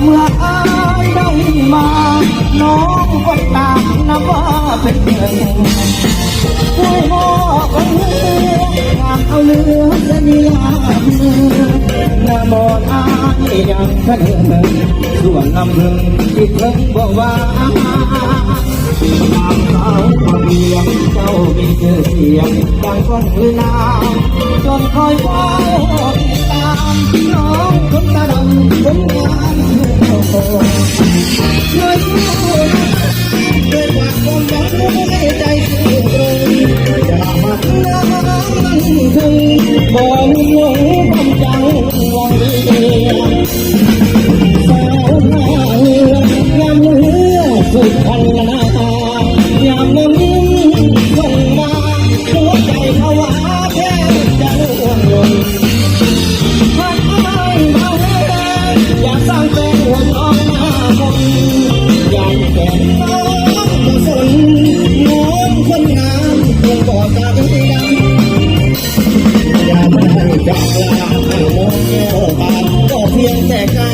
mưa ai đâu mà nó vẫn tàn nắm bên đường cuối hoa con ngao lứa dân là một ai nhằm thân đường ruộng năm rừng thì thân bỏ vàng เมื่ออางก็ตามนะว่าเป็นเพื่อนช่วาเรื่องานเอาเรื่องจะมีลาเมือนาบอนอายยังเสนอส่วนลำพึงที่เพิ่งบอกว่าตามเขาความเรียงเจ้ามีชื่อเสียงดังก้องหรือนาจนคอยเฝ้าติดตามน้องคนตาดำคนงานโอ้โหช่วยสู้ด้วยความความหวังให้ใจสู้ตรงอย่ามาล้างถึงบ่มีหลงความจังหวังดีสาวหน้าเรือยามเรือสุดพันนาามน้ำนิ่งส่งมาหัวใจภาวะแทบจะร่วงหล่นพันไม้มาแห้งอยากสร้างแฟนหัวน้องหน้ามนอยากแก่น้องก็สนน้องคนงามคงบอกาดีดำอยามาให้จากลาให้น้องแก้วตาก็เพียงแต่กาย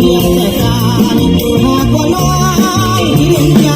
เพียงแต่การอยู่หากว่าน้อยเพีงใจ